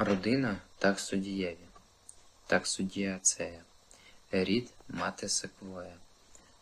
Родина таксодієві. Таксодіацея. Рід мати секвоя.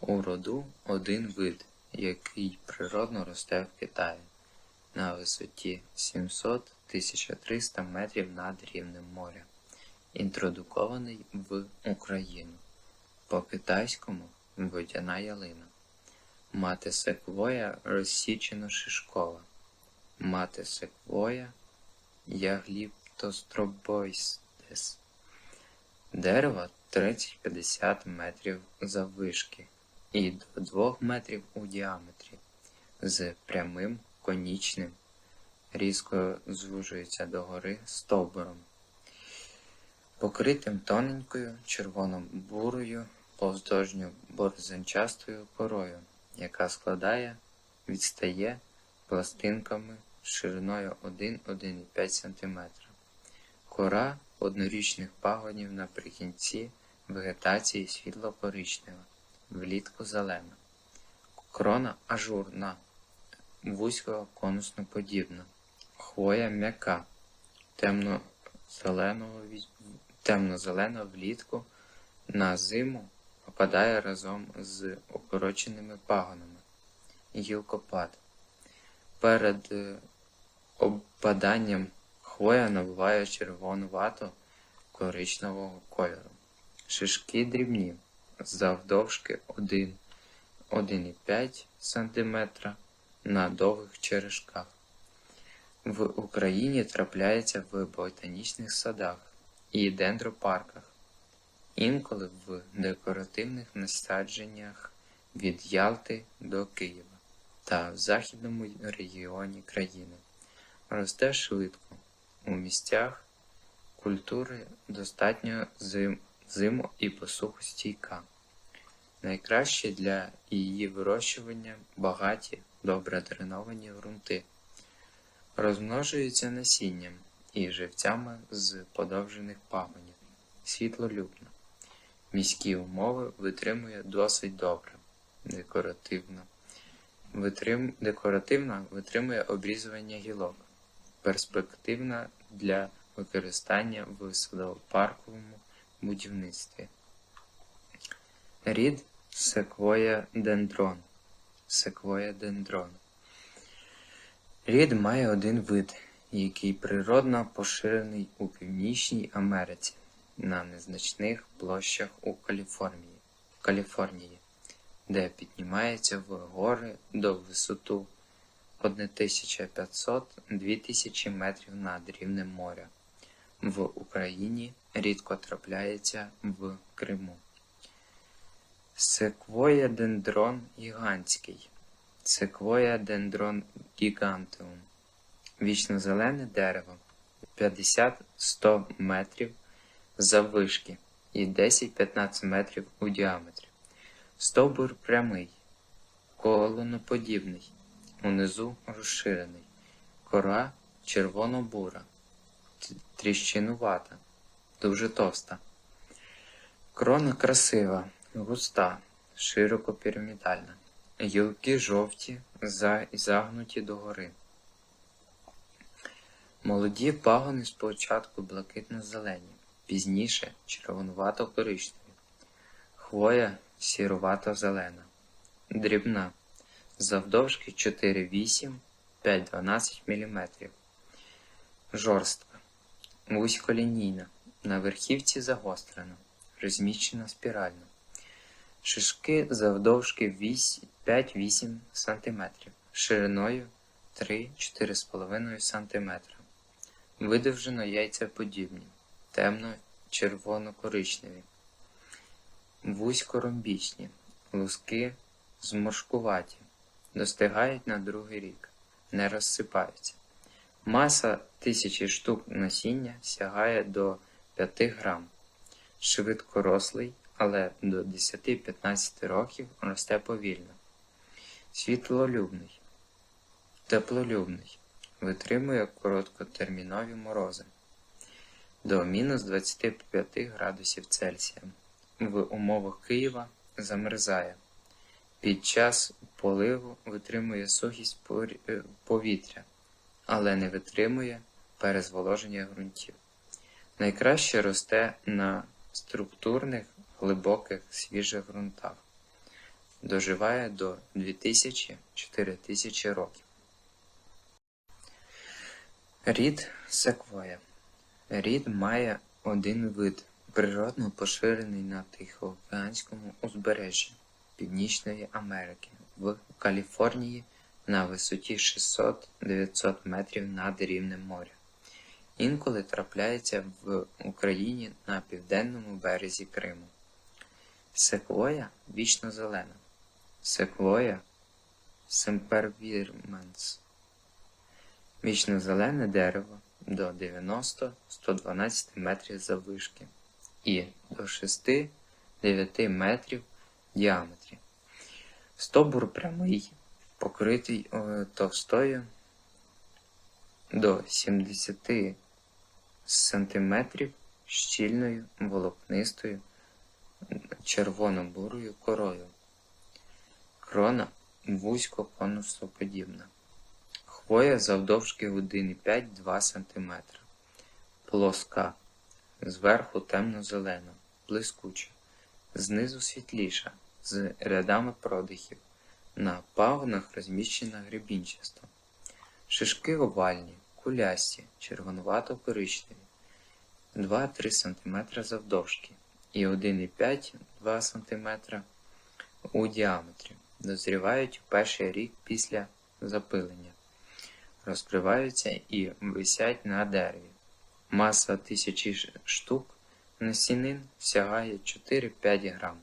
У роду один вид, який природно росте в Китаї на висоті 700-1300 метрів над рівнем моря. Інтродукований в Україну. По-китайському водяна ялина. Мати секвоя розсічено шишкова. Мати секвоя ягліптостробойстес. Дерево 30-50 метрів заввишки і до 2 метрів у діаметрі, з прямим конічним, різко звужується догори стовбуром, покритим тоненькою червоно-бурою повздовжньо борзенчастою корою, яка складає, відстає пластинками шириною 1-1,5 см. Кора однорічних пагонів наприкінці вегетації світло-коричнева, влітку зелена. Крона ажурна, вузько конусно-подібна. Хвоя м'яка, темно-зелена влітку на зиму опадає разом з укороченими пагонами. Гілкопад. Перед е, обпаданням хвоя набуває червонувато коричневого кольору. Шишки дрібні, завдовжки 1,5 см на довгих черешках. В Україні трапляється в ботанічних садах і дендропарках, інколи в декоративних насадженнях від Ялти до Києва та в західному регіоні країни. Росте швидко. У місцях культури достатньо зим, зиму і посуху стійка. Найкраще для її вирощування багаті, добре дреновані ґрунти. Розмножується насінням і живцями з подовжених пагонів. Світлолюбно. Міські умови витримує досить добре. Декоративно. Витрим... Декоративна витримує обрізування гілок. Перспективна для використання в садово-парковому будівництві. Рід секвоя дендрон. Секвоя дендрон. Рід має один вид, який природно поширений у Північній Америці на незначних площах у Каліфорнії, Каліфорнії, де піднімається в гори до висоту 1500-2000 метрів над рівнем моря. В Україні рідко трапляється в Криму. Секвоя дендрон гігантський. Секвоя дендрон гігантеум. Вічнозелене дерево 50-100 метрів заввишки і 10-15 метрів у діаметрі. Стовбур прямий, колоноподібний, унизу розширений, кора червоно-бура, тріщинувата, дуже товста. Крона красива, густа, широко пірамідальна. Гілки жовті загнуті догори. Молоді пагони спочатку блакитно-зелені, пізніше червонувато-коричневі. Хвоя сірувато-зелена. Дрібна. Завдовжки 4,8 5-12 мм. Жорстка. Вузьколінійна. На верхівці загострена. Розміщена спірально. Шишки завдовжки 5-8 см. Шириною 3-4,5 см. Видовжено яйцеподібні. Темно-червоно-коричневі. Вузькоромбічні. Луски зморшкуваті. Достигають на другий рік. Не розсипаються. Маса тисячі штук насіння сягає до 5 грам. Швидкорослий, але до 10-15 років росте повільно. Світлолюбний. Теплолюбний. Витримує короткотермінові морози до мінус 25 градусів Цельсія. В умовах Києва замерзає. Під час поливу витримує сухість е, повітря, але не витримує перезволоження ґрунтів. Найкраще росте на структурних, глибоких, свіжих ґрунтах. Доживає до 2000-4000 років. Рід секвоя. Рід має один вид, природно поширений на Тихоокеанському узбережжі Північної Америки в Каліфорнії на висоті 600-900 метрів над рівнем моря. Інколи трапляється в Україні на південному березі Криму. Секвоя вічно зелена. Секвоя семпервірменс. Вічно зелене дерево до 90-112 метрів заввишки і до 6-9 метрів діаметрі. Стовбур прямий, покритий е, товстою до 70 сантиметрів щільною волокнистою червоно-бурою корою. Крона вузько-конусоподібна. Хвоя завдовжки 1,5-2 см. Плоска. Зверху темно-зелена, блискуча, знизу світліша, з рядами продихів. На пагонах розміщена гребінчаста. Шишки овальні, кулясті, червонувато-коричневі, 2-3 см завдовжки і 1,5-2 см у діаметрі. Дозрівають у перший рік після запилення. Розкриваються і висять на дереві. Маса тисячі штук насінин сягає 4-5 грам.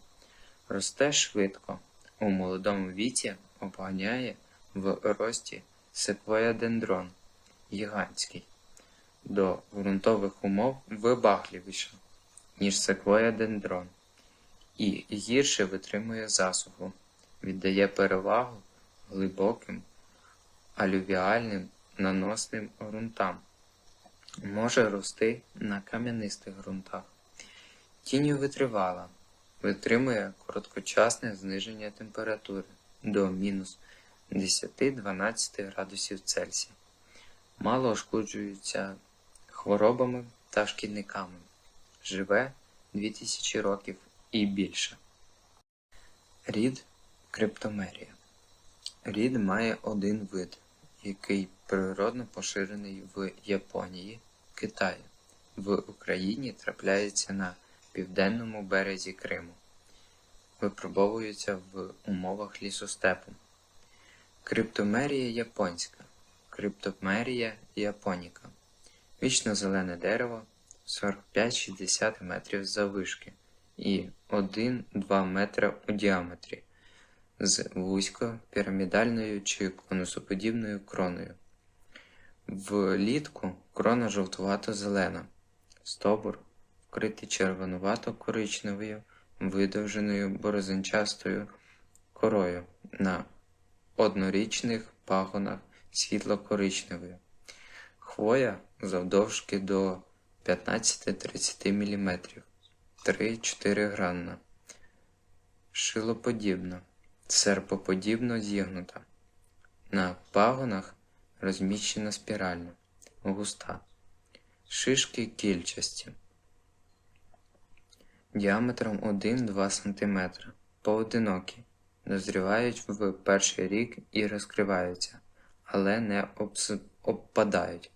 Росте швидко. У молодому віці обганяє в рості секвоядендрон гігантський. До ґрунтових умов вибагливіше, ніж секвоядендрон, і гірше витримує засуху, віддає перевагу глибоким алювіальним наносним ґрунтам. Може рости на кам'янистих ґрунтах. Тінню витривала, витримує короткочасне зниження температури до мінус 10-12 градусів Цельсія. Мало ошкоджується хворобами та шкідниками. Живе 2000 років і більше. Рід криптомерія. Рід має один вид, який природно поширений в Японії, Китаї. В Україні трапляється на південному березі Криму. Випробовується в умовах лісостепу. Криптомерія японська. Криптомерія японіка. Вічно зелене дерево 45-60 метрів заввишки і 1-2 метра у діаметрі з вузько-пірамідальною чи конусоподібною кроною. Влітку крона жовтувато-зелена, стовбур вкритий червонувато-коричневою видовженою борозинчастою корою на однорічних пагонах світло-коричневою. Хвоя завдовжки до 15-30 мм, 3-4 гранна, шилоподібна, серпоподібно зігнута. На пагонах розміщена спірально, густа, шишки кільчасті, діаметром 1-2 см, поодинокі, дозрівають в перший рік і розкриваються, але не обс- обпадають.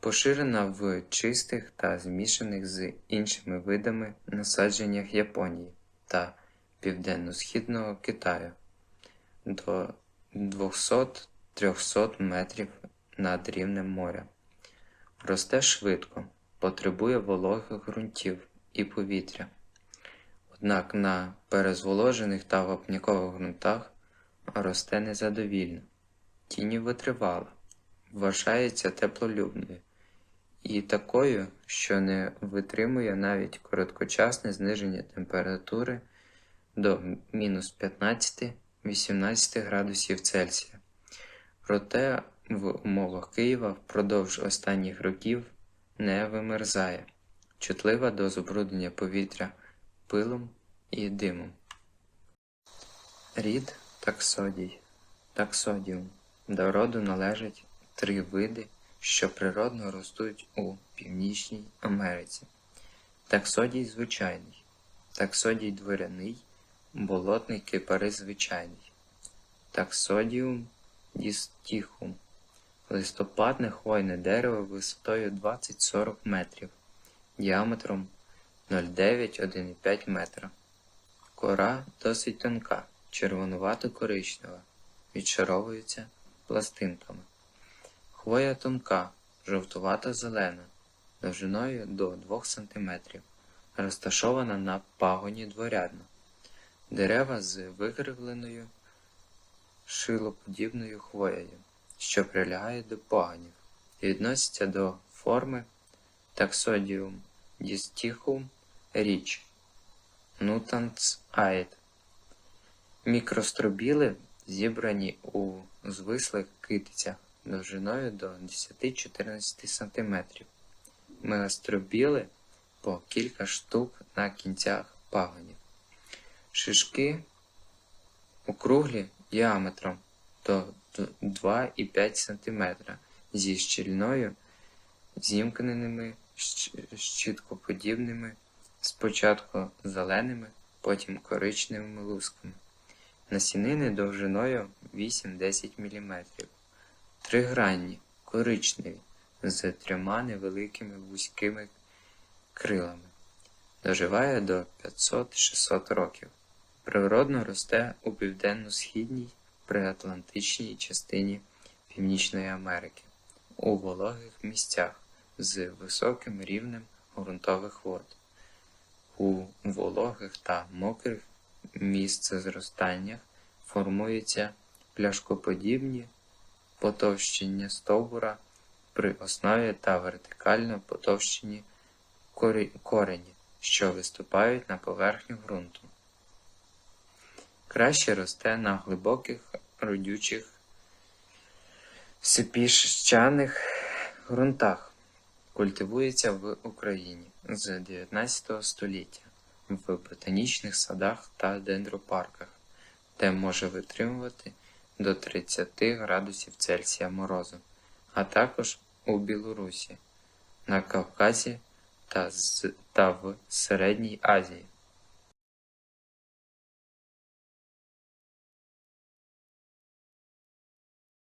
Поширена в чистих та змішаних з іншими видами насадженнях Японії та Південно-Східного Китаю до 200-300 метрів над рівнем моря. Росте швидко, потребує вологих ґрунтів і повітря. Однак на перезволожених та вапнякових ґрунтах росте незадовільно, тіні витривала, вважається теплолюбною і такою, що не витримує навіть короткочасне зниження температури до мінус 15-18 градусів Цельсія. Проте в умовах Києва впродовж останніх років не вимерзає, чутлива до забруднення повітря пилом і димом. Рід таксодій. Таксодіум. До роду належать три види, що природно ростуть у Північній Америці. Таксодій звичайний, таксодій дворяний, болотний кипарис звичайний, таксодіум дістіхум, листопадне хвойне дерево висотою 20-40 метрів, діаметром 0,9-1,5 метра. Кора досить тонка, червонувато-коричнева, відшаровується пластинками. Хвоя тонка, жовтувато-зелена, довжиною до 2 см, розташована на пагоні дворядна. Дерева з викривленою шилоподібною хвоєю, що прилягає до пагонів, і відносяться до форми таксодіум дістіхум річ нутанц аїд. Мікростробіли зібрані у звислих китицях довжиною до 10-14 см. Мегастробіли по кілька штук на кінцях пагонів. Шишки округлі діаметром до 2,5 см зі щільною зімкненими щіткоподібними, спочатку зеленими, потім коричневими лусками. Насінини довжиною 8-10 мм. Тригранні, коричневі, з трьома невеликими вузькими крилами. Доживає до 500-600 років. Природно росте у південно-східній приатлантичній частині Північної Америки, у вологих місцях з високим рівнем ґрунтових вод, у вологих та мокрих місцезростаннях формуються пляшкоподібні потовщення стовбура при основі та вертикально потовщені корені, що виступають на поверхню ґрунту. Краще росте на глибоких родючих сипіщаних ґрунтах. Культивується в Україні з 19 століття в ботанічних садах та дендропарках, де може витримувати до 30 градусів Цельсія морозу, а також у Білорусі, на Кавказі та, з, та в Середній Азії.